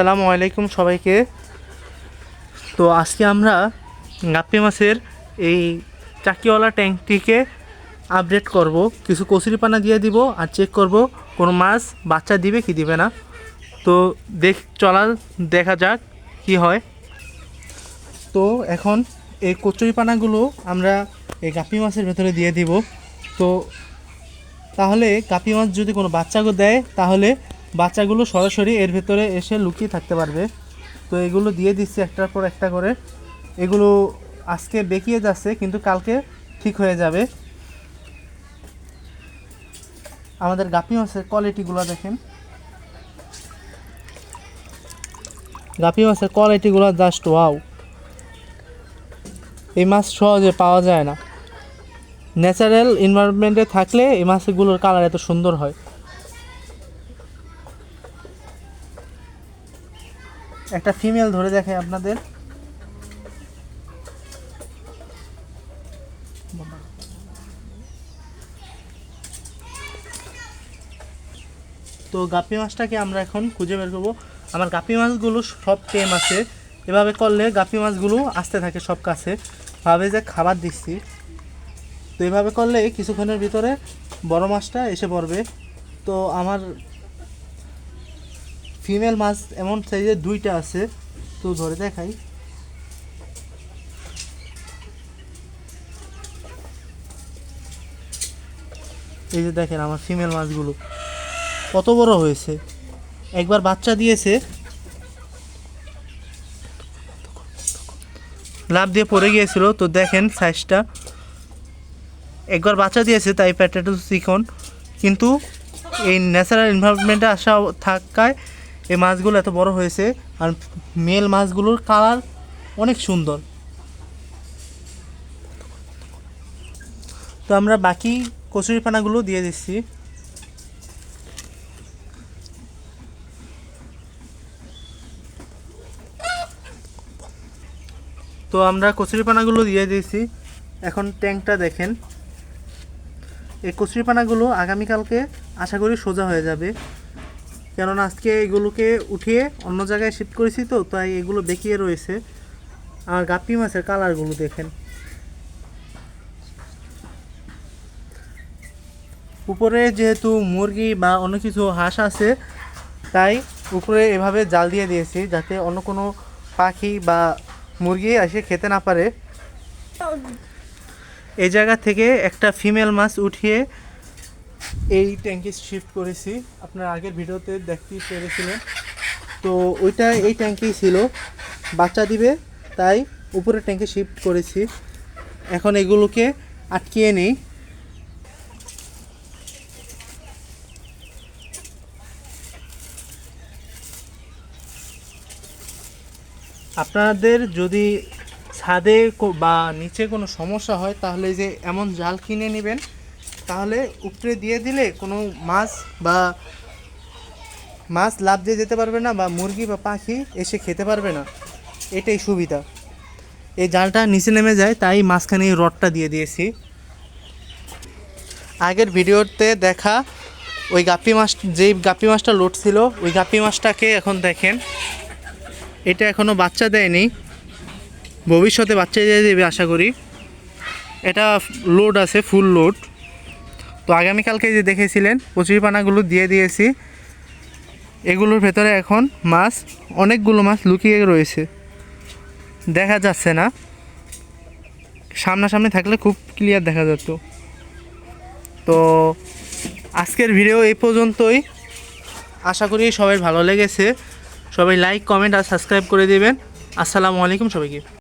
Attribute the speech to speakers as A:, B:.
A: আসসালামু আলাইকুম সবাইকে। তো আজকে আমরা গাপ্পি মাছের এই চাকিওয়ালা ট্যাঙ্কটিকে আপডেট করব। কিছু কচুরিপানা দিয়ে দিব আর চেক করব কোনো মাছ বাচ্চা দিবে কি দিবে না। তো দেখ, চলা, দেখা যাক কি হয়। তো এখন এই কচুরিপানাগুলো আমরা এই গাপ্পি মাছের ভেতরে দিয়ে দিব। তো তাহলে গাপি মাছ যদি কোনো বাচ্চাকে দেয়, তাহলে বাচ্চাগুলো সরাসরি এর ভেতরে এসে লুকিয়ে থাকতে পারবে। তো এগুলো দিয়ে দিচ্ছি একটার পর একটা করে। এগুলো আজকে বেঁকিয়ে যাচ্ছে, কিন্তু কালকে ঠিক হয়ে যাবে। আমাদের গাপি মাছের কোয়ালিটিগুলো দেখেন। গাপি মাছের কোয়ালিটিগুলো জাস্ট ওয়াও এই মাছ সহজে পাওয়া যায় না। ন্যাচারাল এনভায়রনমেন্টে থাকলে এই মাছগুলোর কালার এত সুন্দর হয়। একটা ফিমেল ধরে দেখে আপনাদের। তো গাপ্পি মাছটাকে আমরা এখন খুঁজে বের করব। আমার গাপ্পি মাছগুলো সব টেম আছে। এভাবে করলে গাপ্পি মাছগুলো আসতে থাকে সব কাছে। ভাবে যে খাবার দিচ্ছি। তো এভাবে করলে কিছুক্ষণের ভিতরে বড় মাছটা এসে পড়বে। তো আমার ফিমেল মাছ এমন সাইজের দুইটা আছে। তো ধরে দেখাই। এই যে দেখেন আমার ফিমেল মাছগুলো। কত বড় হয়েছে। একবার বাচ্চা দিয়েছে। লাভ দিয়ে পড়ে গিয়েছিল। তো দেখেন সাইজটা একবার বাচ্চা দিয়েছে তাই পেটটা একটু চিকন কিন্তু এই ন্যাচারাল এনভায়রনমেন্টে আসা থাকায় এই মাছগুলো এত বড় হয়েছে, আর মেল মাছগুলোর কালার অনেক সুন্দর। তো আমরা বাকি কচুরিপানাগুলো দিয়ে দিচ্ছি। তো আমরা কচুরিপানাগুলো দিয়ে দিয়েছি। এখন ট্যাঙ্কটা দেখেন। এই কচুরিপানাগুলো আগামীকালকে আশা করি সোজা হয়ে যাবে। কেননা আজকে এগুলোকে উঠিয়ে অন্য জায়গায় শিফট করেছি তো, তাই এগুলো বেঁকিয়ে রয়েছে। আর গাপ্পি মাছের কালারগুলো দেখেন। উপরে যেহেতু মুরগি বা অন্য কিছু হাঁস আছে, তাই উপরে এভাবে জাল দিয়ে দিয়েছি যাতে অন্য কোনো পাখি বা মুরগি এসে খেতে না পারে। এই জায়গা থেকে একটা ফিমেল মাছ উঠিয়ে এই ট্যাঙ্কে শিফট করেছি। আপনার আগের ভিডিওতে দেখতে পেরেছিলেন। তো ওইটা এই ট্যাঙ্কেই ছিল। বাচ্চা দিবে, তাই উপরে ট্যাঙ্কে শিফট করেছি। এখন এগুলোকে আটকিয়ে নেই। আপনাদের যদি ছাদে বা নিচে কোনো সমস্যা হয়, তাহলে যে এমন জাল কিনে নেবেন। তাহলে উপরে দিয়ে দিলে কোনো মাছ বা মাছ লাভ দিয়ে যেতে পারবে না বা মুরগি বা পাখি এসে খেতে পারবে না। এটাই সুবিধা। এই জালটা নিচে নেমে যায়, তাই মাঝখানে এই রডটা দিয়ে দিয়েছি। আগের ভিডিওতে দেখা ওই গাপ্পি মাছ, যেই গাপ্পি মাছটা লোড ছিল, ওই গাপ্পি মাছটাকে এখন দেখেন। এটা এখনও বাচ্চা দেয়নি। ভবিষ্যতে বাচ্চা দিয়ে দেবে আশা করি। এটা লোড আছে ফুল লোড তো আগামীকালকে যে দেখেছিলেন, কচুরিপানাগুলো দিয়ে দিয়েছি। এগুলোর ভেতরে এখন মাছ, অনেকগুলো মাছ লুকিয়ে রয়েছে। দেখা যাচ্ছে না। সামনাসামনি থাকলে খুব ক্লিয়ার দেখা যেত। তো আজকের ভিডিও এই পর্যন্তই। আশা করি সবাই ভালো লেগেছে। সবাই লাইক কমেন্ট আর সাবস্ক্রাইব করে দেবেন। আসসালামু আলাইকুম সবাইকে।